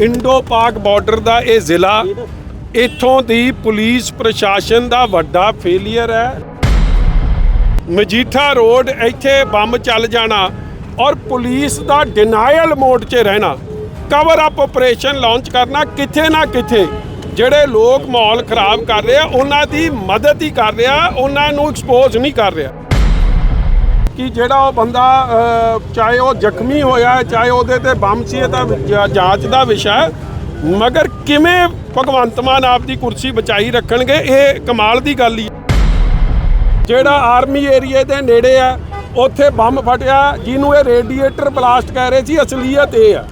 Indo ਪਾਕ border ਦਾ ਇਹ ਜ਼ਿਲ੍ਹਾ ਇੱਥੋਂ ਦੀ ਪੁਲਿਸ ਪ੍ਰਸ਼ਾਸਨ ਦਾ ਵੱਡਾ ਫੇਲਿਅਰ ਹੈ। ਮਜੀਠਾ ਰੋਡ ਇੱਥੇ ਬੰਬ ਚੱਲ ਜਾਣਾ ਔਰ ਪੁਲਿਸ ਦਾ ਡਿਨਾਇਲ ਮੋਡ 'ਚ ਰਹਿਣਾ ਕਵਰ ਅਪ ਆਪਰੇਸ਼ਨ ਲਾਂਚ ਕਰਨਾ ਕਿੱਥੇ ਨਾ ਕਿੱਥੇ, ਜਿਹੜੇ ਲੋਕ ਮਾਹੌਲ ਖਰਾਬ ਕਰ ਰਹੇ ਆ, ਉਹਨਾਂ ਦੀ ਮਦਦ ਹੀ ਕਰ ਰਿਹਾ, ਉਹਨਾਂ ਨੂੰ ਐਕਸਪੋਜ਼ ਨਹੀਂ ਕਰ ਰਿਹਾ। ਕਿ ਜਿਹੜਾ ਉਹ ਬੰਦਾ ਚਾਹੇ ਉਹ ਜ਼ਖਮੀ ਹੋਇਆ ਚਾਹੇ ਉਹਦੇ ਤੇ ਬੰਮ ਸੀ, ਇਹ ਤਾਂ ਜਾਂਚ ਦਾ ਵਿਸ਼ਾ ਮਗਰ ਕਿਵੇਂ ਭਗਵੰਤ ਮਾਨ ਆਪ ਦੀ ਕੁਰਸੀ ਬਚਾਈ ਰੱਖਣਗੇ, ਇਹ ਕਮਾਲ ਦੀ ਗੱਲ ਹੀ ਜਿਹੜਾ ਆਰਮੀ ਏਰੀਏ ਦੇ ਨੇੜੇ ਆ ਉੱਥੇ ਬੰਬ ਫਟਿਆ, ਜਿਹਨੂੰ ਇਹ ਰੇਡੀਏਟਰ ਬਲਾਸਟ ਕਹਿ ਰਹੇ ਸੀ, ਅਸਲੀਅਤ ਇਹ ਆ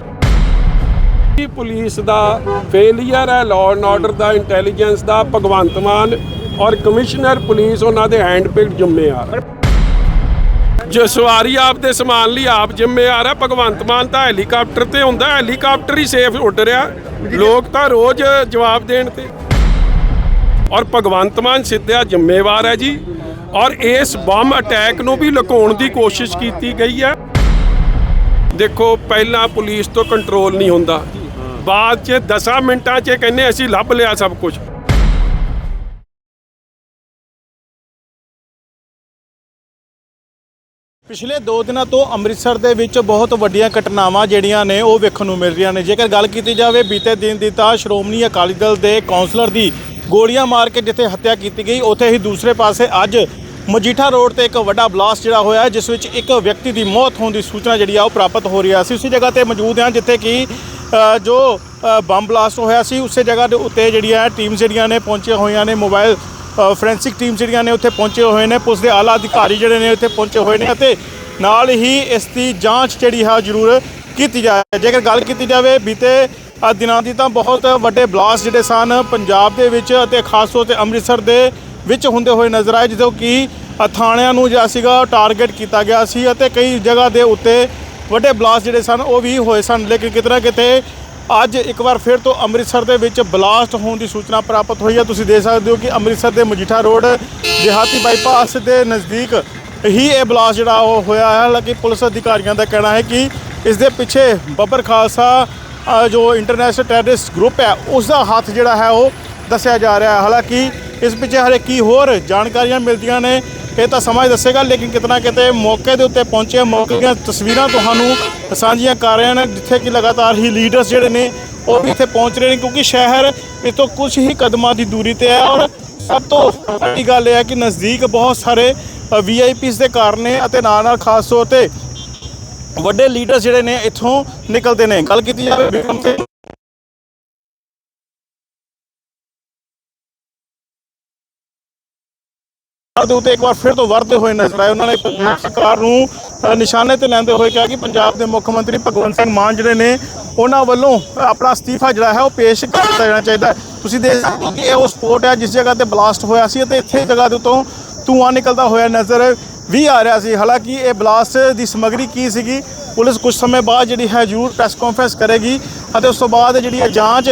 ਕਿ ਪੁਲਿਸ ਦਾ ਫੇਲਿਅਰ ਹੈ ਲਾਅ ਐਂਡ ਆਰਡਰ ਦਾ ਇੰਟੈਲੀਜੈਂਸ ਦਾ, ਭਗਵੰਤ ਮਾਨ ਔਰ ਕਮਿਸ਼ਨਰ ਪੁਲਿਸ ਉਹਨਾਂ ਦੇ ਹੈਂਡ ਪਿਕਡ ਜ਼ਿੰਮੇਵਾਰ। ਜੋ ਸਵਾਰੀ ਆਪ ਦੇ ਸਮਾਨ ਲਈ ਆਪ ਜ਼ਿੰਮੇਵਾਰ ਹੈ, ਭਗਵੰਤ ਮਾਨ ਤਾਂ ਹੈਲੀਕਾਪਟਰ ਤੇ ਹੁੰਦਾ, ਹੈਲੀਕਾਪਟਰ ਹੀ ਸੇਫ ਉੱਡ ਰਿਹਾ। ਲੋਕ ਤਾਂ ਰੋਜ਼ ਜਵਾਬ ਦੇਣ ਤੇ। ਔਰ ਭਗਵੰਤ ਮਾਨ ਸਿੱਧਾ ਜ਼ਿੰਮੇਵਾਰ ਹੈ ਜੀ। ਔਰ ਇਸ ਬੰਬ ਅਟੈਕ ਨੂੰ ਵੀ ਲੁਕਾਉਣ ਦੀ ਕੋਸ਼ਿਸ਼ ਕੀਤੀ ਗਈ ਹੈ। ਦੇਖੋ, ਪਹਿਲਾਂ ਪੁਲਿਸ ਤੋਂ ਕੰਟਰੋਲ ਨਹੀਂ ਹੁੰਦਾ। ਬਾਅਦ 'ਚ 10 ਮਿੰਟਾਂ 'ਚ ਕਹਿੰਦੇ ਅਸੀਂ ਲੱਭ ਲਿਆ ਸਭ ਕੁਝ ਪਿਛਲੇ 2 ਦਿਨਾਂ ਤੋਂ ਅੰਮ੍ਰਿਤਸਰ ਦੇ ਵਿੱਚ ਬਹੁਤ ਵੱਡੀਆਂ ਘਟਨਾਵਾਂ ਜਿਹੜੀਆਂ ਨੇ ਉਹ ਵੇਖਣ ਨੂੰ ਮਿਲ ਰਹੀਆਂ ਨੇ। ਜੇਕਰ ਗੱਲ ਕੀਤੀ ਜਾਵੇ, ਬੀਤੇ ਦਿਨ ਦੀ ਤਾਂ ਸ਼੍ਰੋਮਣੀ ਅਕਾਲੀ ਦਲ ਦੇ ਕਾਉਂਸਲਰ ਦੀ ਗੋਲੀਆਂ ਮਾਰ ਕੇ ਜਿੱਥੇ ਹੱਤਿਆ ਕੀਤੀ ਗਈ, ਉੱਥੇ ਹੀ ਦੂਸਰੇ ਪਾਸੇ ਅੱਜ ਮਜੀਠਾ ਰੋਡ ਤੇ ਇੱਕ ਵੱਡਾ ਬਲਾਸਟ ਜਿਹੜਾ ਹੋਇਆ ਜਿਸ ਵਿੱਚ ਇੱਕ ਵਿਅਕਤੀ ਦੀ ਮੌਤ ਹੋਣ ਦੀ ਸੂਚਨਾ ਜਿਹੜੀ ਆ ਉਹ ਪ੍ਰਾਪਤ ਹੋ ਰਹੀ ਆ। ਅਸੀਂ ਉਸੇ ਜਗ੍ਹਾ ਤੇ ਮੌਜੂਦ ਹਾਂ, ਜਿੱਥੇ ਕਿ ਜੋ ਬੰਬ ਬਲਾਸਟ ਹੋਇਆ ਸੀ, ਉਸੇ ਜਗ੍ਹਾ ਦੇ ਉੱਤੇ ਜਿਹੜੀਆਂ ਟੀਮ ਜਿਹੜੀਆਂ ਨੇ ਪਹੁੰਚੀਆਂ ਹੋਈਆਂ ਨੇ ਮੋਬਾਈਲ ਫੋਰੈਂਸਿਕ ਟੀਮ ਜਿਹੜੀਆਂ ਨੇ ਉੱਥੇ ਪਹੁੰਚੇ ਹੋਏ ਨੇ, ਪੁਲਿਸ ਦੇ ਆਲਾ ਅਧਿਕਾਰੀ ਜਿਹੜੇ ਨੇ ਉੱਥੇ ਪਹੁੰਚੇ ਹੋਏ ਨੇ ਅਤੇ ਨਾਲ ਹੀ ਇਸ ਦੀ ਜਾਂਚ ਜਿਹੜੀ ਹੈ, ਜ਼ਰੂਰ ਕੀਤੀ ਜਾਏ ਜੇਕਰ ਗੱਲ ਕੀਤੀ ਜਾਵੇ, ਬੀਤੇ ਦਿਨਾਂ ਦੀ ਤਾਂ ਬਹੁਤ ਵੱਡੇ ਬਲਾਸਟ ਜਿਹੜੇ ਸਨ ਪੰਜਾਬ ਦੇ ਵਿੱਚ ਅਤੇ ਖਾਸ ਤੌਰ ਤੇ ਅੰਮ੍ਰਿਤਸਰ ਦੇ ਵਿੱਚ ਹੁੰਦੇ ਹੋਏ ਨਜ਼ਰ ਆਏ, ਜਦੋਂ ਕਿ ਥਾਣਿਆਂ ਨੂੰ ਜਿਹੜਾ ਸੀਗਾ ਟਾਰਗੇਟ ਕੀਤਾ ਗਿਆ ਸੀ ਅਤੇ ਕਈ ਜਗ੍ਹਾ ਦੇ ਉੱਤੇ ਵੱਡੇ ਬਲਾਸਟ ਜਿਹੜੇ ਸਨ ਉਹ ਵੀ ਹੋਏ ਸਨ, ਲੇਕਿਨ ਕਿਤੇ ਨਾ ਕਿਤੇ ਅੱਜ ਇੱਕ ਵਾਰ ਫਿਰ ਤੋਂ ਅੰਮ੍ਰਿਤਸਰ ਦੇ ਵਿੱਚ ਬਲਾਸਟ ਹੋਣ ਦੀ ਸੂਚਨਾ ਪ੍ਰਾਪਤ ਹੋਈ ਹੈ। ਤੁਸੀਂ ਦੇਖ ਸਕਦੇ ਹੋ ਕਿ ਅੰਮ੍ਰਿਤਸਰ ਦੇ ਮਜੀਠਾ ਰੋਡ, ਦਿਹਾਤੀ ਬਾਈਪਾਸ ਦੇ ਨਜ਼ਦੀਕ ਹੀ ਇਹ ਬਲਾਸਟ ਜਿਹੜਾ ਉਹ ਹੋਇਆ ਹੈ। ਹਾਲਾਂਕਿ ਪੁਲਿਸ ਅਧਿਕਾਰੀਆਂ ਦਾ ਕਹਿਣਾ ਹੈ ਕਿ ਇਸ ਦੇ ਪਿੱਛੇ ਬੱਬਰ ਖਾਲਸਾ ਜੋ ਇੰਟਰਨੈਸ਼ਨਲ ਟੈਰਰਿਸਟ ਗਰੁੱਪ ਹੈ, ਉਸ ਦਾ ਹੱਥ ਜਿਹੜਾ ਹੈ ਉਹ ਦੱਸਿਆ ਜਾ ਰਿਹਾ ਹੈ। ਹਾਲਾਂਕਿ ਇਸ ਪਿੱਛੇ ਹਰੇ ਕੀ ਹੋਰ ਜਾਣਕਾਰੀਆਂ ਮਿਲਦੀਆਂ ਨੇ ਇਹ ਤਾਂ ਸਮਾਂ ਹੀ ਦੱਸੇਗਾ, ਲੇਕਿਨ ਕਿਤਨਾ ਕਿਤੇ ਮੌਕੇ ਦੇ ਉੱਤੇ ਪਹੁੰਚੇ ਮੌਕੇ ਦੀਆਂ ਤਸਵੀਰਾਂ ਤੁਹਾਨੂੰ ਸਾਂਝੀਆਂ ਕਰ ਰਹੇ ਨੇ ਜਿੱਥੇ ਕਿ ਲਗਾਤਾਰ ਹੀ ਲੀਡਰਸ ਜਿਹੜੇ ਨੇ, ਉਹ ਵੀ ਇੱਥੇ ਪਹੁੰਚ ਰਹੇ ਨੇ, ਕਿਉਂਕਿ ਸ਼ਹਿਰ ਇਸ ਤੋਂ ਕੁਝ ਹੀ ਕਦਮਾਂ ਦੀ ਦੂਰੀ ਤੇ ਹੈ ਔਰ ਸਭ ਤੋਂ ਵੱਡੀ ਗੱਲ ਇਹ ਹੈ ਕਿ ਨਜ਼ਦੀਕ ਬਹੁਤ ਸਾਰੇ ਵੀਆਈਪੀਸ ਦੇ ਘਰ ਨੇ ਅਤੇ ਨਾਲ ਨਾਲ ਖਾਸ ਤੌਰ ਤੇ ਵੱਡੇ ਲੀਡਰਸ ਜਿਹੜੇ ਨੇ ਇੱਥੋਂ ਨਿਕਲਦੇ ਨੇ। ਗੱਲ ਕੀਤੀ ਜਾਵੇ ਬਿਕਰਮ ਸਿੰਘ ਦੇ ਉੱਤੇ ਇੱਕ ਵਾਰ ਫਿਰ ਤੋਂ ਵਰਤੇ ਹੋਏ ਨਜ਼ਰ ਆਏ। ਉਹਨਾਂ ਨੇ ਪੰਜਾਬ ਸਰਕਾਰ ਨੂੰ ਨਿਸ਼ਾਨੇ ਤੇ ਲੈਂਦੇ ਹੋਏ ਕਿਹਾ ਕਿ ਪੰਜਾਬ ਦੇ ਮੁੱਖ ਮੰਤਰੀ ਭਗਵੰਤ ਸਿੰਘ ਮਾਨ ਜਿਹੜੇ ਨੇ, ਉਹਨਾਂ ਵੱਲੋਂ ਆਪਣਾ ਅਸਤੀਫਾ ਜਿਹੜਾ ਹੈ ਉਹ ਪੇਸ਼ ਕਰ ਦਿੱਤਾ ਜਾਣਾ ਚਾਹੀਦਾ ਤੁਸੀਂ ਦੇਖ ਸਕਦੇ ਹੋ ਕਿ ਇਹ ਉਹ ਸਪੋਰਟ ਹੈ ਜਿਸ ਜਗ੍ਹਾ ਤੇ ਬਲਾਸਟ ਹੋਇਆ ਸੀ ਅਤੇ ਇੱਥੇ ਜਗ੍ਹਾ ਦੇ ਉੱਤੋਂ ਧੂੰਆਂ ਨਿਕਲਦਾ ਹੋਇਆ ਨਜ਼ਰ ਵੀ ਆ ਰਿਹਾ ਸੀ। ਹਾਲਾਂਕਿ ਇਹ ਬਲਾਸਟ ਦੀ ਸਮਗਰੀ ਕੀ ਸੀਗੀ? ਪੁਲਿਸ ਕੁਝ ਸਮੇਂ ਬਾਅਦ ਜਿਹੜੀ ਹੈ ਜ਼ਰੂਰ ਪ੍ਰੈਸ ਕਾਨਫਰੰਸ ਕਰੇਗੀ ਅਤੇ ਉਸ ਤੋਂ ਬਾਅਦ ਜਿਹੜੀ ਹੈ ਜਾਂਚ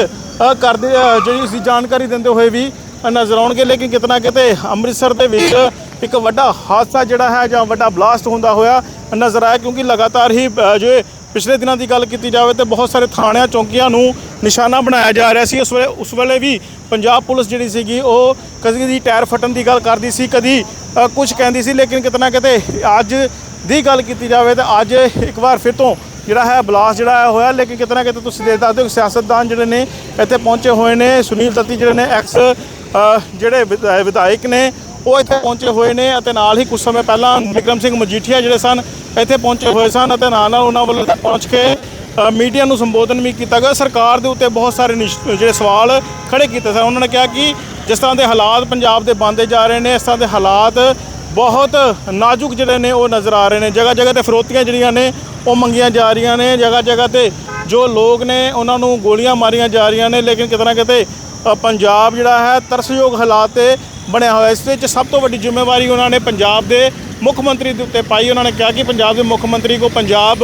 ਕਰਦੇ ਜਿਹੜੀ ਇਸ ਦੀ ਜਾਣਕਾਰੀ ਦਿੰਦੇ ਹੋਏ ਵੀ ਨਜ਼ਰ ਆਉਣਗੇ ਲੇਕਿਨ ਕਿਤਨਾ ਕਿਤੇ ਅੰਮ੍ਰਿਤਸਰ ਦੇ ਵਿੱਚ ਇੱਕ ਵੱਡਾ ਹਾਦਸਾ ਜਿਹੜਾ ਹੈ ਜਾਂ ਵੱਡਾ ਬਲਾਸਟ ਹੁੰਦਾ ਹੋਇਆ ਨਜ਼ਰ ਆਇਆ ਕਿਉਂਕਿ ਲਗਾਤਾਰ ਹੀ ਅ, ਜੋ ਪਿਛਲੇ ਦਿਨਾਂ ਦੀ ਗੱਲ ਕੀਤੀ ਜਾਵੇ ਤੇ ਬਹੁਤ ਸਾਰੇ ਥਾਣਿਆਂ ਚੌਂਕੀਆਂ ਨੂੰ ਨਿਸ਼ਾਨਾ ਬਣਾਇਆ ਜਾ ਰਿਹਾ ਸੀ। ਉਸ ਵੇਲੇ ਉਸ ਵੇਲੇ ਵੀ ਪੰਜਾਬ ਪੁਲਿਸ ਜਿਹੜੀ ਸੀਗੀ ਉਹ ਕਦੀ ਦੀ ਟਾਇਰ ਫਟਣ ਦੀ ਗੱਲ ਕਰਦੀ ਸੀ ਕਦੀ ਅ, ਕੁਝ ਕਹਿੰਦੀ ਸੀ ਲੇਕਿਨ ਕਿਤਨਾ ਕਿਤੇ ਅੱਜ ਦੀ ਗੱਲ ਕੀਤੀ ਜਾਵੇ ਤਾਂ ਅੱਜ ਇੱਕ ਵਾਰ ਫਿਰ ਤੋਂ ਜਿਹੜਾ ਹੈ ਬਲਾਸਟ ਜਿਹੜਾ ਹੈ ਹੋਇਆ ਲੇਕਿਨ ਕਿਤਨਾ ਕਿਤੇ ਤੁਸੀਂ ਦੇਖ ਸਕਦੇ ਹੋ ਸਿਆਸਤਦਾਨ ਜਿਹੜੇ ਨੇ ਇੱਥੇ ਪਹੁੰਚੇ ਹੋਏ ਨੇ ਸੁਨੀਲ ਦੱਤੀ ਜਿਹੜੇ ਨੇ ਐਕਸ ਜਿਹੜੇ ਵਿਧਾ- ਵਿਧਾਇਕ ਨੇ, ਉਹ ਇੱਥੇ ਪਹੁੰਚੇ ਹੋਏ ਨੇ ਅਤੇ ਨਾਲ ਹੀ ਕੁਝ ਸਮੇਂ ਪਹਿਲਾਂ ਵਿਕਰਮ ਸਿੰਘ ਮਜੀਠੀਆ ਜਿਹੜੇ ਸਨ, ਇੱਥੇ ਪਹੁੰਚੇ ਹੋਏ ਸਨ ਅਤੇ ਨਾਲ ਨਾਲ ਉਹਨਾਂ ਵੱਲੋਂ ਪਹੁੰਚ ਕੇ ਮੀਡੀਆ ਨੂੰ ਸੰਬੋਧਨ ਵੀ ਕੀਤਾ ਗਿਆ। ਸਰਕਾਰ ਦੇ ਉੱਤੇ ਬਹੁਤ ਸਾਰੇ ਨਿਸ਼- ਜਿਹੜੇ ਸਵਾਲ ਖੜੇ ਕੀਤੇ ਸਨ। ਉਹਨਾਂ ਨੇ ਕਿਹਾ ਕਿ ਜਿਸ ਤਰ੍ਹਾਂ ਦੇ ਹਾਲਾਤ ਪੰਜਾਬ ਦੇ ਬਣਦੇ ਜਾ ਰਹੇ ਨੇ, ਇਸ ਤਰ੍ਹਾਂ ਦੇ ਹਾਲਾਤ ਬਹੁਤ ਨਾਜ਼ੁਕ ਜਿਹੜੇ ਨੇ, ਉਹ ਨਜ਼ਰ ਆ ਰਹੇ ਨੇ। ਜਗ੍ਹਾ ਜਗ੍ਹਾ ਤੇ ਫਰੋਤੀਆਂ ਜਿਹੜੀਆਂ ਨੇ, ਉਹ ਮੰਗੀਆਂ ਜਾ ਰਹੀਆਂ ਨੇ। ਜਗ੍ਹਾ ਜਗ੍ਹਾ ਤੇ ਜੋ ਲੋਕ ਨੇ, ਉਹਨਾਂ ਨੂੰ ਗੋਲੀਆਂ ਮਾਰੀਆਂ ਜਾ ਰਹੀਆਂ ਨੇ। ਲੇਕਿਨ ਕਿਤੇ ਨਾ ਕਿਤੇ ਪੰਜਾਬ ਜਿਹੜਾ ਹੈ ਤਰਸਯੋਗ ਹਾਲਾਤ ਤੇ ਬਣਿਆ ਹੋਇਆ। ਇਸ ਵਿੱਚ ਸਭ ਤੋਂ ਵੱਡੀ ਜ਼ਿੰਮੇਵਾਰੀ ਉਹਨਾਂ ਨੇ ਪੰਜਾਬ ਦੇ ਮੁੱਖ ਮੰਤਰੀ ਦੇ ਉੱਤੇ ਪਾਈ। ਉਹਨਾਂ ਨੇ ਕਿਹਾ ਕਿ ਪੰਜਾਬ ਦੇ ਮੁੱਖ ਮੰਤਰੀ ਕੋ ਪੰਜਾਬ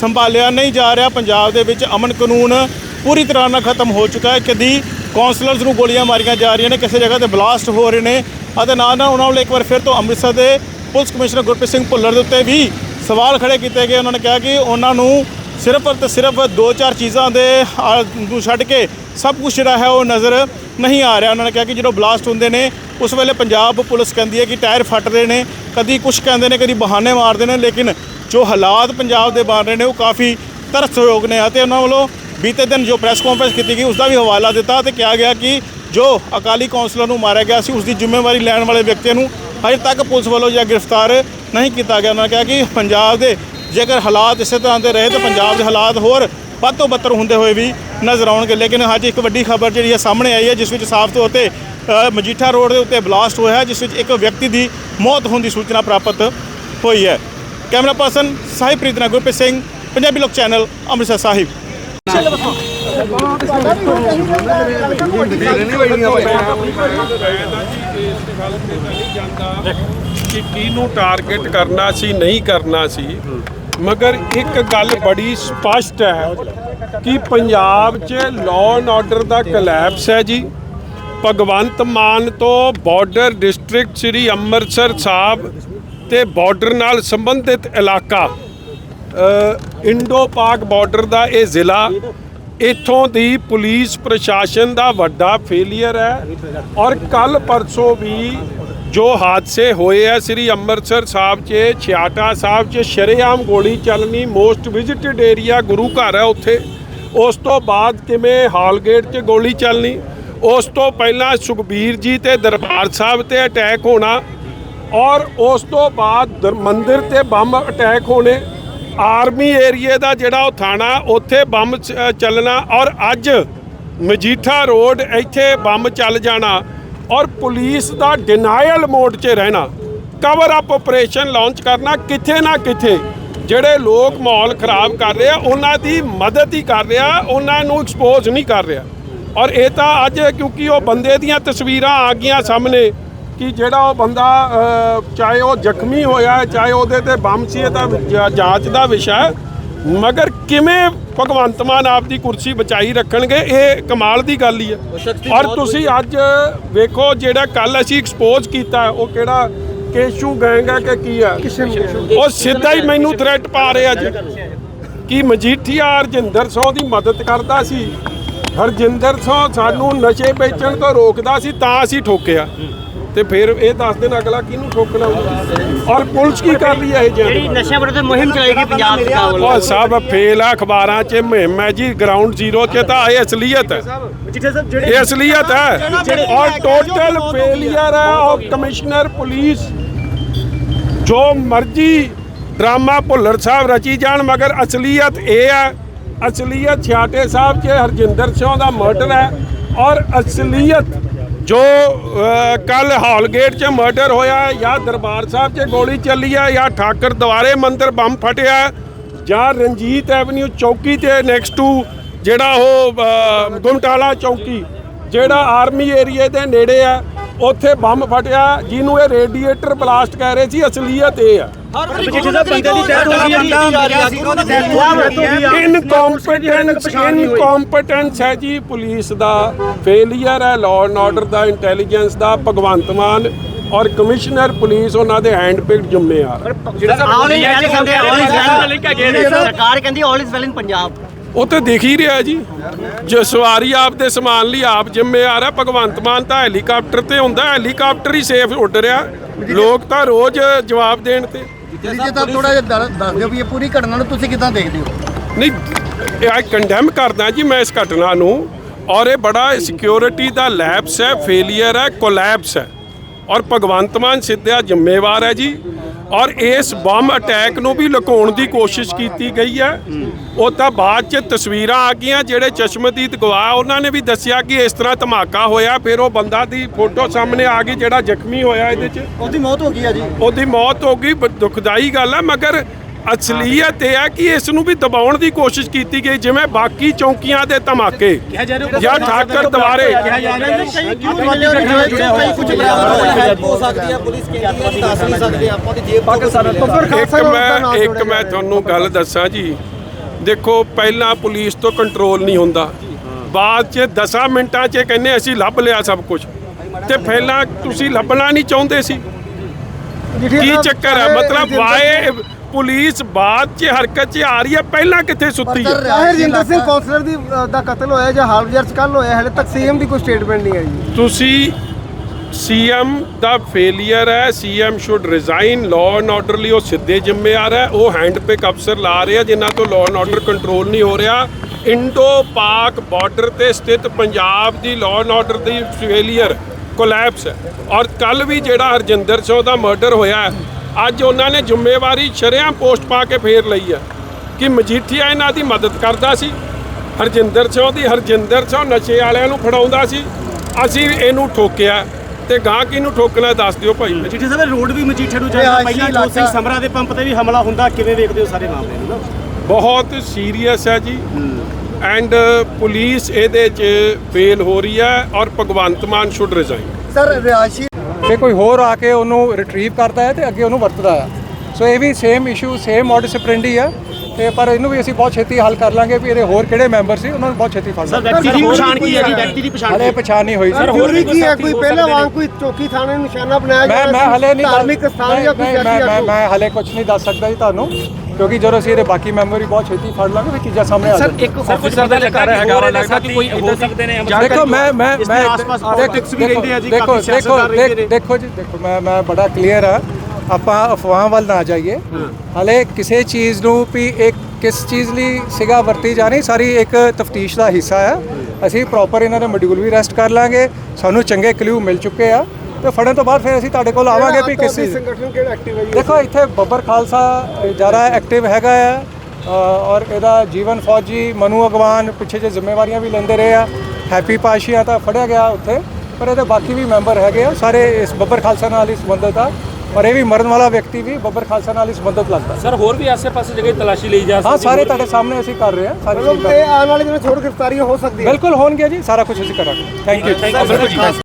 ਸੰਭਾਲਿਆ ਨਹੀਂ ਜਾ ਰਿਹਾ। ਪੰਜਾਬ ਦੇ ਵਿੱਚ ਅਮਨ ਕਾਨੂੰਨ ਪੂਰੀ ਤਰ੍ਹਾਂ ਨਾਲ ਖਤਮ ਹੋ ਚੁੱਕਾ ਹੈ। ਕਦੀ ਕਾਉਂਸਲਰਸ ਨੂੰ ਗੋਲੀਆਂ ਮਾਰੀਆਂ ਜਾ ਰਹੀਆਂ ਨੇ, ਕਿਸੇ ਜਗ੍ਹਾ ਤੇ ਬਲਾਸਟ ਹੋ ਰਹੇ ਨੇ। ਅਤੇ ਨਾਲ ਨਾਲ ਉਹਨਾਂ ਵੱਲੋਂ ਇੱਕ ਵਾਰ ਫਿਰ ਤੋਂ ਅੰਮ੍ਰਿਤਸਰ ਦੇ ਪੁਲਿਸ ਕਮਿਸ਼ਨਰ ਗੁਰਪ੍ਰੀਤ ਸਿੰਘ ਭੁੱਲਰ ਦੇ ਉੱਤੇ ਵੀ ਸਵਾਲ ਖੜੇ ਕੀਤੇ ਗਏ। ਉਹਨਾਂ ਨੇ ਕਿਹਾ ਕਿ ਉਹਨਾਂ ਨੂੰ ਸਿਰਫ ਤੇ ਸਿਰਫ ਦੋ ਚਾਰ ਚੀਜ਼ਾਂ ਦੇ ਆ, ਨੂੰ ਛੱਡ ਕੇ ਸਭ ਕੁਝ ਜਿਹੜਾ ਹੈ ਉਹ ਨਜ਼ਰ ਨਹੀਂ ਆ ਰਿਹਾ। ਉਹਨਾਂ ਨੇ ਕਿਹਾ ਕਿ ਜਦੋਂ ਬਲਾਸਟ ਹੁੰਦੇ ਨੇ ਉਸ ਵੇਲੇ ਪੰਜਾਬ ਪੁਲਿਸ ਕਹਿੰਦੀ ਹੈ ਕਿ ਟਾਇਰ ਫਟ ਰਹੇ ਨੇ। ਕਦੀ ਕੁਝ ਕਹਿੰਦੇ ਨੇ ਕਦੀ ਬਹਾਨੇ ਮਾਰਦੇ ਨੇ ਲੇਕਿਨ ਜੋ ਹਾਲਾਤ ਪੰਜਾਬ ਦੇ ਬਣ ਰਹੇ ਨੇ ਉਹ ਕਾਫੀ ਤਰਸਯੋਗ ਨੇ ਅਤੇ ਉਹਨਾਂ ਵੱਲੋਂ ਬੀਤੇ ਦਿਨ ਜੋ ਪ੍ਰੈਸ ਕਾਨਫਰੰਸ ਕੀਤੀ ਗਈ ਉਸ ਦਾ ਵੀ ਹਵਾਲਾ ਦਿੱਤਾ ਤੇ ਕਿਹਾ ਗਿਆ ਕਿ ਜੋ ਅਕਾਲੀ ਕੌਂਸਲਰ ਨੂੰ ਮਾਰਿਆ ਗਿਆ ਸੀ ਉਸ ਦੀ ਜ਼ਿੰਮੇਵਾਰੀ ਲੈਣ ਵਾਲੇ ਵਿਅਕਤੀਆਂ ਨੂੰ ਅਜੇ ਤੱਕ ਪੁਲਿਸ ਵੱਲੋਂ ਜਾਂ ਗ੍ਰਿਫਤਾਰ ਨਹੀਂ ਕੀਤਾ ਗਿਆ। ਉਹਨਾਂ ਨੇ ਕਿਹਾ ਕਿ ਪੰਜਾਬ ਦੇ ਜੇਕਰ ਹਾਲਾਤ ਇਸੇ ਤਰ੍ਹਾਂ ਦੇ ਰਹੇ ਤਾਂ ਪੰਜਾਬ ਦੇ ਹਾਲਾਤ ਹੋਰ ਵੱਧ ਤੋਂ ਬੱਤਰ ਹੁੰਦੇ ਹੋਏ ਵੀ ਨਜ਼ਰ ਆਉਣਗੇ। ਲੇਕਿਨ ਅੱਜ ਇੱਕ ਵੱਡੀ ਖਬਰ ਜਿਹੜੀ ਹੈ ਸਾਹਮਣੇ ਆਈ ਹੈ ਜਿਸ ਵਿੱਚ ਸਾਫ਼ ਤੌਰ ਤੇ ਮਜੀਠਾ ਰੋਡ ਦੇ ਉੱਤੇ ਬਲਾਸਟ ਹੋਇਆ ਹੈ, ਜਿਸ ਵਿੱਚ ਇੱਕ ਵਿਅਕਤੀ ਦੀ ਮੌਤ ਹੋਣ ਦੀ ਸੂਚਨਾ ਪ੍ਰਾਪਤ ਹੋਈ ਹੈ। ਕੈਮਰਾ ਪਰਸਨ ਸਾਹਿਬ ਪ੍ਰੀਤ ਨਾਲ ਗੁਰਪ੍ਰੀਤ ਸਿੰਘ ਪੰਜਾਬੀ ਲੋਕ ਚੈਨਲ ਅੰਮ੍ਰਿਤਸਰ ਸਾਹਿਬ। ਕਿ ਕਿਹਨੂੰ ਟਾਰਗੇਟ ਕਰਨਾ ਸੀ ਨਹੀਂ ਕਰਨਾ ਸੀ ਮਗਰ ਇੱਕ ਗੱਲ ਬੜੀ ਸਪਸ਼ਟ ਹੈ ਕਿ ਪੰਜਾਬ 'ਚ ਲਾਅ ਐਂਡ ਆਰਡਰ ਦਾ ਕਲੈਪਸ ਹੈ ਜੀ। ਭਗਵੰਤ ਮਾਨ ਤੋਂ ਬਾਰਡਰ ਡਿਸਟ੍ਰਿਕਟ ਸ੍ਰੀ ਅੰਮ੍ਰਿਤਸਰ ਸਾਹਿਬ ਤੇ ਬਾਰਡਰ ਨਾਲ ਸੰਬੰਧਿਤ ਇਲਾਕਾ ਇੰਡੋ ਪਾਕ ਬਾਰਡਰ ਦਾ ਇਹ ਜ਼ਿਲ੍ਹਾ, ਇੱਥੋਂ ਦੀ ਪੁਲਿਸ ਪ੍ਰਸ਼ਾਸਨ ਦਾ ਵੱਡਾ ਫੇਲਿਅਰ ਹੈ। ਔਰ ਕੱਲ ਪਰਸੋਂ ਵੀ ਜੋ ਹਾਦਸੇ ਹੋਏ ਆ, ਸ੍ਰੀ ਅੰਮ੍ਰਿਤਸਰ ਸਾਹਿਬ 'ਚ, ਛਿਆਟਾ ਸਾਹਿਬ 'ਚ, ਸ਼ਰੇਆਮ ਗੋਲੀ ਚੱਲਣੀ ਮੋਸਟ ਵਿਜ਼ਿਟਡ ਏਰੀਆ, ਗੁਰੂ ਘਰ ਹੈ ਉੱਥੇ। ਉਸ ਤੋਂ ਬਾਅਦ ਕਿਵੇਂ ਹਾਲਗੇਟ 'ਚ ਗੋਲੀ ਚੱਲਣੀ? ਉਸ ਤੋਂ ਪਹਿਲਾਂ ਸੁਖਬੀਰ ਜੀ ਤੇ ਦਰਬਾਰ ਸਾਹਿਬ ਤੇ ਅਟੈਕ ਹੋਣਾ ਔਰ ਉਸ ਤੋਂ ਬਾਅਦ ਦਰ- ਮੰਦਿਰ ਤੇ ਬੰਬ ਅਟੈਕ ਹੋਣੇ। ਆਰਮੀ ਏਰੀਏ ਦਾ ਜਿਹੜਾ ਉਹ ਥਾਣਾ, ਉੱਥੇ ਬੰਬ ਚ- ਚੱਲਣਾ ਔਰ ਅੱਜ ਮਜੀਠਾ ਰੋਡ ਇੱਥੇ ਬੰਬ ਚੱਲ ਜਾਣਾ। ਔਰ ਪੁਲਿਸ ਦਾ ਡਿਨਾਇਲ ਮੋਡ 'ਚ ਰਹਿਣਾ ਕਵਰ ਅਪ ਆਪਰੇਸ਼ਨ ਲਾਂਚ ਕਰਨਾ ਕਿੱਥੇ ਨਾ ਕਿੱਥੇ, ਜਿਹੜੇ ਲੋਕ ਮਾਹੌਲ ਖਰਾਬ ਕਰ ਰਹੇ ਆ, ਉਹਨਾਂ ਦੀ ਮਦਦ ਹੀ ਕਰ ਰਿਹਾ, ਉਹਨਾਂ ਨੂੰ ਐਕਸਪੋਜ਼ ਨਹੀਂ ਕਰ ਰਿਹਾ। ਔਰ ਇਹ ਤਾਂ ਅੱਜ ਕਿਉਂਕਿ ਉਹ ਬੰਦੇ ਦੀਆਂ ਤਸਵੀਰਾਂ ਆ ਗਈਆਂ ਸਾਹਮਣੇ ਕਿ ਜਿਹੜਾ ਉਹ ਬੰਦਾ ਚਾਹੇ ਉਹ ਜ਼ਖਮੀ ਹੋਇਆ, ਚਾਹੇ ਉਹਦੇ ਤੇ ਬੰਮ ਸੀ, ਇਹ ਤਾਂ ਜਾਂਚ ਦਾ ਵਿਸ਼ਾ ਮਗਰ ਕਿਵੇਂ ਭਗਵੰਤ ਮਾਨ ਆਪ ਦੀ ਕੁਰਸੀ ਬਚਾਈ ਰੱਖਣਗੇ ਇਹ ਕਮਾਲ ਦੀ ਗੱਲ ਹੀ ਹੈ। ਔਰ ਤੁਸੀਂ ਅੱਜ ਵੇਖੋ ਜਿਹੜਾ ਕੱਲ ਅਸੀਂ ਐਕਸਪੋਜ਼ ਕੀਤਾ ਉਹ ਕਿਹੜਾ ਕੇਸ਼ੂ ਗੈਂਗ ਹੈ ਕਿ ਕੀ ਹੈ? ਉਹ ਸਿੱਧਾ ਹੀ ਮੈਨੂੰ ਥ੍ਰੈਟ ਪਾ ਰਿਹਾ ਜੀ ਕਿ ਮਜੀਠੀਆ ਹਰਜਿੰਦਰ ਸਿੰਘ ਦੀ ਮਦਦ ਕਰਦਾ ਸੀ? ਹਰਜਿੰਦਰ ਸਿੰਘ ਸਾਨੂੰ ਨਸ਼ੇ ਵੇਚਣ ਤੋਂ ਰੋਕਦਾ ਸੀ ਤਾਂ ਅਸੀਂ ਠੋਕਿਆ। ਤੇ ਫਿਰ ਇਹ ਦੱਸ ਦੇਣ ਅਗਲਾ ਕਿਹਨੂੰ ਠੋਕਣਾ ਔਰ ਪੁਲਿਸ ਕੀ ਕਰ ਰਹੀ ਹੈ ਇਹ ਜਿਹੜੀ ਨਸ਼ਾ ਵਿਰੁੱਧ ਮੁਹਿੰਮ ਚਲਾਏਗੀ ਪੰਜਾਬ ਸਰਕਾਰ ਵੱਲੋਂ ਉਹ ਸਭ ਫੇਲ ਆ ਅਖਬਾਰਾਂ 'ਚ ਮੁਹਿੰਮ ਹੈ ਜੀ ਗਰਾਊਂਡ ਜ਼ੀਰੋ 'ਚ ਤਾਂ ਇਹ ਅਸਲੀਅਤ ਹੈ। ਇਹ ਅਸਲੀਅਤ ਹੈ। ਔਰ ਟੋਟਲ ਫੇਲਿਅਰ ਹੈ ਔਰ ਕਮਿਸ਼ਨਰ ਪੁਲਿਸ ਜੋ ਮਰਜ਼ੀ ਡਰਾਮਾ ਭੁੱਲਰ ਸਾਹਿਬ ਰਚੀ ਜਾਣ ਮਗਰ ਅਸਲੀਅਤ ਇਹ ਹੈ ਅਸਲੀਅਤ ਛਾਟੇ ਸਾਹਿਬ 'ਚ ਹਰਜਿੰਦਰ ਸਿੰਘ ਦਾ ਮਰਡਰ ਹੈ ਔਰ ਅਸਲੀਅਤ ਜੋ ਕੱਲ ਹਾਲਗੇਟ 'ਚ ਮਰਡਰ ਹੋਇਆ ਜਾਂ ਦਰਬਾਰ ਸਾਹਿਬ 'ਚ ਗੋਲੀ ਚੱਲੀ ਹੈ ਜਾਂ ਠਾਕਰ ਦੁਆਰੇ ਮੰਦਿਰ ਬੰਬ ਫਟਿਆ ਜਾਂ ਰਣਜੀਤ ਐਵਨਿਊ ਚੌਕੀ ਤੇ ਨੈਕਸਟ ਟੂ ਜਿਹੜਾ ਉਹ ਅ, ਗੁਮਟਾਲਾ ਚੌਕੀ ਜਿਹੜਾ ਆਰਮੀ ਏਰੀਏ ਦੇ ਨੇੜੇ ਆ ਉੱਥੇ ਬੰਬ ਫਟਿਆ ਜਿਹਨੂੰ ਇਹ ਰੇਡੀਏਟਰ ਬਲਾਸਟ ਕਹਿ ਰਹੇ ਸੀ ਅਸਲੀਅਤ ਇਹ ਆ ਇਨਕੰਪੀਟੈਂਸ ਇਨਕੰਪੀਟੈਂਸ ਹੈ। ਜੀ ਪੁਲਿਸ ਦਾ। ਫੇਲਿਅਰ ਹੈ ਲਾਅ ਐਂਡ ਆਰਡਰ ਦਾ ਇੰਟੈਲੀਜੈਂਸ ਦਾ ਭਗਵੰਤ ਮਾਨ ਔਰ ਕਮਿਸ਼ਨਰ ਪੁਲਿਸ ਉਹਨਾਂ ਦੇ ਹੈਂਡ ਪਿਕਡ ਜ਼ਿੰਮੇਵਾਰ ਸਰਕਾਰ ਕਹਿੰਦੀ all is well in Punjab ਉਹ ਤੇ ਦਿਖ ਹੀ ਰਿਹਾ ਜੀ। ਜੋ ਸਵਾਰੀ ਆਪ ਦੇ ਸਮਾਨ ਲਈ ਆਪ ਜ਼ਿੰਮੇਵਾਰ ਹੈ ਭਗਵੰਤ ਮਾਨ ਤਾਂ ਹੈਲੀਕਾਪਟਰ ਤੇ ਹੁੰਦਾ ਹੈਲੀਕਾਪਟਰ ਹੀ ਸੇਫ ਉੱਡ ਰਿਹਾ। ਲੋਕ ਤਾਂ ਰੋਜ਼ ਜਵਾਬ ਦੇਣ ਤੇ। ਜੀ ਤਾਂ ਥੋੜਾ ਜਿਹਾ ਦਰ- ਦੱਸ ਦਿਓ ਵੀ ਇਹ ਪੂਰੀ ਘਟਨਾ ਨੂੰ ਤੁਸੀਂ ਕਿਦਾਂ ਦੇਖਦੇ ਹੋ? ਨਹੀਂ, ਇਹ ਕੰਡੈਮ ਕਰਦਾ ਜੀ ਮੈਂ ਇਸ ਘਟਨਾ ਨੂੰ। ਔਰ ਇਹ ਬੜਾ ਸਿਕਿਉਰਿਟੀ ਦਾ ਲੈਪਸ ਹੈ ਫੇਲਿਅਰ ਹੈ ਕੋਲੈਪਸ ਹੈ। ਔਰ ਭਗਵੰਤ ਮਾਨ ਸਿੱਧਾ ਜ਼ਿੰਮੇਵਾਰ ਹੈ ਜੀ। ਔਰ ਇਸ ਬੰਬ ਅਟੈਕ ਨੂੰ ਵੀ ਲੁਕਾਉਣ ਦੀ ਕੋਸ਼ਿਸ਼ ਕੀਤੀ ਗਈ ਹੈ। ਉਹ ਤਾਂ ਬਾਅਦ ਚ ਤਸਵੀਰਾਂ ਆ ਗਈਆਂ ਜਿਹੜੇ ਚਸ਼ਮਦੀਦ ਗਵਾਹ ਉਹਨਾਂ ਨੇ ਵੀ ਦੱਸਿਆ ਕਿ ਇਸ ਤਰ੍ਹਾਂ ਧਮਾਕਾ ਹੋਇਆ। ਫਿਰ ਉਹ ਬੰਦਾ ਦੀ ਫੋਟੋ ਸਾਹਮਣੇ ਆ ਗਈ ਜਿਹੜਾ ਜ਼ਖਮੀ ਹੋਇਆ ਇਹਦੇ ਚ। ਉਹਦੀ ਮੌਤ ਹੋ ਗਈ ਆ ਜੀ। ਉਹਦੀ ਮੌਤ ਹੋ ਗਈ ਦੁਖਦਾਈ ਗੱਲ ਹੈ ਮਗਰ ਅਸਲੀਅਤ ਇਹ ਹੈ ਕਿ ਇਸ ਨੂੰ ਵੀ ਦਬਾਉਣ ਦੀ ਕੋਸ਼ਿਸ਼ ਕੀਤੀ ਗਈ ਜਿਵੇਂ ਬਾਕੀ ਚੌਕੀਆਂ ਦੇ ਧਮਾਕੇ ਜਾਂ ਠਾਕਰ ਦੁਆਰੇ। ਕੁਝ ਬਰਾਬਰ ਹੋਇਆ ਹੋ। ਸਕਦੀ ਹੈ ਪੁਲਿਸ ਕਹਿੰਦੀ ਹੈ ਦੱਸ ਨਹੀਂ ਸਕਦੇ ਆਪਾਂ ਦੀ ਜੇਬ ਪਾਕਿਸਤਾਨ ਤੋਂ ਇੱਕ ਮੈਂ ਇੱਕ ਮੈਂ ਤੁਹਾਨੂੰ ਗੱਲ ਦੱਸਾਂ ਜੀ। ਦੇਖੋ ਪਹਿਲਾਂ ਪੁਲਿਸ ਤੋਂ ਕੰਟਰੋਲ ਨਹੀਂ ਹੁੰਦਾ। ਬਾਅਦ 'ਚ 10 ਮਿੰਟਾਂ 'ਚ ਕਹਿੰਦੇ ਅਸੀਂ ਲੱਭ ਲਿਆ ਸਭ ਕੁਝ ਤੇ ਪਹਿਲਾਂ ਤੁਸੀਂ ਲੱਭਣਾ ਨਹੀਂ ਚਾਹੁੰਦੇ ਸੀ। ਕੀ ਚੱਕਰ ਹੈ? ਮਤਲਬ ਵਾਏ ਪੁਲਿਸ ਬਾਅਦ 'ਚ ਹਰਕਤ 'ਚ ਆ ਰਹੀ ਹੈ ਪਹਿਲਾਂ ਕਿੱਥੇ ਸੁੱਤੀ ਹੈ? ਹਰਜਿੰਦਰ ਸਿੰਘ ਕੌਂਸਲਰ ਦੀ ਦਾ ਕਤਲ ਹੋਇਆ ਜਾਂ ਹਾਲ ਚ ਕੱਲ ਹੋਇਆ ਹਲੇ ਤੱਕ ਸੀਐਮ ਦੀ ਕੋਈ ਸਟੇਟਮੈਂਟ ਨਹੀਂ ਆਈ। ਤੁਸੀਂ ਸੀਐਮ ਦਾ ਫੇਲਿਅਰ ਹੈ CM should resign law and order ਲਈ ਉਹ ਸਿੱਧੇ ਜ਼ਿੰਮੇਵਾਰ ਹੈ ਉਹ ਹੈਂਡ ਪਿਕ ਅਫਸਰ ਲਾ ਰਿਹਾ ਜਿਨ੍ਹਾਂ ਤੋਂ ਲਾਅ ਐਂਡ ਆਰਡਰ ਕੰਟਰੋਲ ਨਹੀਂ ਹੋ ਰਿਹਾ। ਇੰਡੋ ਪਾਕ ਬਾਰਡਰ ਤੇ ਸਥਿਤ ਪੰਜਾਬ ਦੀ ਲਾਅ ਐਂਡ ਆਰਡਰ ਦੀ ਫੇਲਿਅਰ ਕੋਲੈਪਸ ਹੈ। ਔਰ ਕੱਲ ਵੀ ਜਿਹੜਾ ਹਰਜਿੰਦਰ ਸਿੰਘ ਦਾ ਮਰਡਰ ਹੋਇਆ ਹੈ, ਅੱਜ ਉਹਨਾਂ ਨੇ ਜ਼ਿੰਮੇਵਾਰੀ ਸ਼ਰੇਆਮ ਪੋਸਟ ਪਾ ਕੇ ਫੇਰ ਲਈ ਹੈ ਕਿ ਮਜੀਠੀਆ ਇਹਨਾਂ ਦੀ ਮਦਦ ਕਰਦਾ ਸੀ ਹਰਜਿੰਦਰ ਸਿੰਘ ਦੀ ਹਰਜਿੰਦਰ ਸਿੰਘ ਨਸ਼ੇ ਵਾਲਿਆਂ ਨੂੰ ਫੜਾਉਂਦਾ ਸੀ ਅਸੀਂ ਇਹਨੂੰ ਠੋਕਿਆ ਤੇ ਗਾਂ ਕਿਹਨੂੰ ਠੋਕਣਾ ਦੱਸ ਦਿਓ ਭਾਈ। ਮਜੀਠੇ ਸਾਹਿਬ ਰੋਡ ਵੀ ਮਜੀਠੇ ਨੂੰ ਜਾਂਦਾ ਪਹਿਲਾਂ ਜੋਤ ਸਿੰਘ। ਸਮਰਾ ਦੇ ਪੰਪ ਤੇ ਵੀ ਹਮਲਾ ਹੁੰਦਾ ਕਿਵੇਂ ਵੇਖਦੇ ਹੋ ਸਾਰੇ ਮਾਮਲੇ ਨੂੰ? ਨਾ ਬਹੁਤ ਸੀਰੀਅਸ ਹੈ ਜੀ। ਐਂਡ ਪੁਲਿਸ ਇਹਦੇ 'ਚ ਫੇਲ ਹੋ ਰਹੀ ਹੈ ਔਰ Bhagwant Mann should resign sir ਰਿਹਾਇਸ਼ੀ ਜੇ ਕੋਈ ਹੋਰ ਆ ਕੇ ਉਹਨੂੰ ਰਿਟਰੀਵ ਕਰਦਾ ਹੈ ਤੇ ਅੱਗੇ ਉਹਨੂੰ ਵਰਤਦਾ ਹੈ। ਸੋ ਇਹ ਵੀ same issue same modus operandi ਹੈ ਤੇ ਪਰ ਇਹਨੂੰ ਵੀ ਅਸੀਂ ਬਹੁਤ ਛੇਤੀ ਹੱਲ ਕਰ ਲਾਂਗੇ ਵੀ ਇਹਦੇ ਹੋਰ ਕਿਹੜੇ ਮੈਂਬਰ ਸੀ ਉਹਨਾਂ ਨੂੰ ਬਹੁਤ ਛੇਤੀ ਫੜ ਸਰ ਲਾਂਗੇ। ਵਿਅਕਤੀ ਦੀ ਪਛਾਣ ਕੀ ਹੈ ਜੀ? ਵਿਅਕਤੀ ਦੀ ਪਛਾਣ ਹਲੇ ਪਛਾਣ ਨਹੀਂ ਹੋਈ। ਸਰ ਜ਼ਰੂਰੀ ਕੀ ਹੈ? ਕੋਈ ਪਹਿਲਾਂ ਵਾਂਗ ਕੋਈ ਚੌਕੀ ਥਾਣੇ ਨੂੰ ਨਿਸ਼ਾਨਾ ਬਣਾਇਆ ਮੈਂ ਜਾਵੇ ਮੈਂ ਹਲੇ ਨਹੀਂ ਦੱਸ- ਧਾਰਮਿਕ ਸਥਾਨ ਜਾਂ ਕੋਈ ਮੈਂ- ਮੈਂ ਮੈਂ? ਮੈਂ ਹਲੇ ਕੁਝ ਨਹੀਂ ਦੱਸ ਸਕਦਾ ਜੀ ਤੁਹਾਨੂੰ। ਕਿਉਂਕਿ ਜਦੋਂ ਅਸੀਂ ਇਹਦੇ ਬਾਕੀ ਮੈਂਬਰ ਵੀ ਬਹੁਤ ਛੇਤੀ ਫੜ ਲਾਂਗੇ ਵੀ ਚੀਜ਼ਾਂ ਸਾਹਮਣੇ ਆ ਜਾਣਗੀਆਂ। ਇੱਕ ਆਫਿਸਰ ਦਾ ਲੱਗਾ ਹੈਗਾ ਵਾ ਲੱਗਦਾ ਕਿ ਕੋਈ ਹੋ ਸਕਦੇ ਨੇ ਦੇਖੋ ਮੈਂ ਮੈਂ ਇਸ ਦੇ ਮੈਂ ਆਸ-ਪਾਸ ਦੇਖੋ- politics ਵੀ ਰਹਿੰਦੇ ਆ ਜੀ, ਦੇਖੋ ਕਾਫੀ ਦੇਖੋ ਸਿਆਸਤਦਾਨ ਰਹਿੰਦੇ ਨੇ। ਦੇਖੋ ਜੀ ਦੇਖੋ ਮੈਂ ਮੈਂ ਬੜਾ ਕਲੀਅਰ ਆ। ਆਪਾਂ ਅਫਵਾਹਾਂ ਵੱਲ ਨਾ ਜਾਈਏ। ਹਲੇ ਕਿਸੇ ਚੀਜ਼ ਨੂੰ ਵੀ ਇੱਕ ਕਿਸ ਚੀਜ਼ ਲਈ ਸਿਗਾ ਵਰਤੀ ਜਾਣੀ ਸਾਰੀ ਇੱਕ ਤਫਤੀਸ਼ ਦਾ ਹਿੱਸਾ ਆ। ਅਸੀਂ ਪ੍ਰੋਪਰ ਇਹਨਾਂ ਦੇ ਮੋਡਿਊਲ ਵੀ ਰੈਸਟ ਕਰ ਲਾਂਗੇ। ਸਾਨੂੰ ਚੰਗੇ ਕਲੂ ਮਿਲ ਚੁੱਕੇ ਆ। ਤੇ ਫੜਨ ਤੋਂ ਬਾਅਦ ਫਿਰ ਅਸੀਂ ਤੁਹਾਡੇ ਕੋਲ ਆਵਾਂਗੇ ਵੀ ਕਿਸ ਸੰਗਠਨ ਕਿਹੜਾ ਐਕਟਿਵ ਹੈ ਜੀ? ਦੇਖੋ ਇੱਥੇ ਬੱਬਰ ਖਾਲਸਾ ਜ਼ਿਆਦਾ ਐਕਟਿਵ ਹੈਗਾ ਆ ਅ, ਔਰ ਇਹਦਾ ਜੀਵਨ ਫੌਜੀ ਮਨੂ ਅਗਵਾਨ ਪਿੱਛੇ ਜੇ ਜ਼ਿੰਮੇਵਾਰੀਆਂ ਵੀ ਲੈਂਦੇ ਰਹੇ ਆ। ਹੈਪੀ ਪਾਸ਼ੀਆ ਤਾਂ ਫੜਿਆ ਗਿਆ ਉੱਥੇ ਪਰ ਇਹਦੇ ਬਾਕੀ ਵੀ ਮੈਂਬਰ ਹੈਗੇ ਆ ਸਾਰੇ ਇਸ ਬੱਬਰ ਖਾਲਸਾ ਨਾਲ ਹੀ ਸੰਬੰਧਿਤ ਆ ਔਰ ਇਹ ਵੀ ਮਰਨ ਵਾਲਾ ਵਿਅਕਤੀ ਵੀ ਬੱਬਰ ਖਾਲਸਾ ਨਾਲ ਹੀ ਸੰਬੰਧਿਤ ਲੱਗਦਾ। ਸਰ ਹੋਰ ਵੀ ਆਸੇ-ਪਾਸੇ ਜਗ੍ਹਾ ਤਲਾਸ਼ੀ ਲਈ ਜਾ ਹਾਂ ਸਾਰੇ ਤੁਹਾਡੇ ਸਾਹਮਣੇ ਅਸੀਂ ਕਰ ਰਹੇ ਹਾਂ ਸਾਰੀ ਚੀਜ਼ ਆਉਣ ਵਾਲੇ ਦਿਨਾਂ ਹੋਰ ਗ੍ਰਿਫਤਾਰੀਆਂ ਹੋ ਸਕਦੀਆਂ ਹਾਂ। ਬਿਲਕੁਲ ਹੋਣਗੇ ਜੀ ਸਾਰਾ ਕੁਝ ਅਸੀਂ ਕਰਾਂਗੇ। Thank you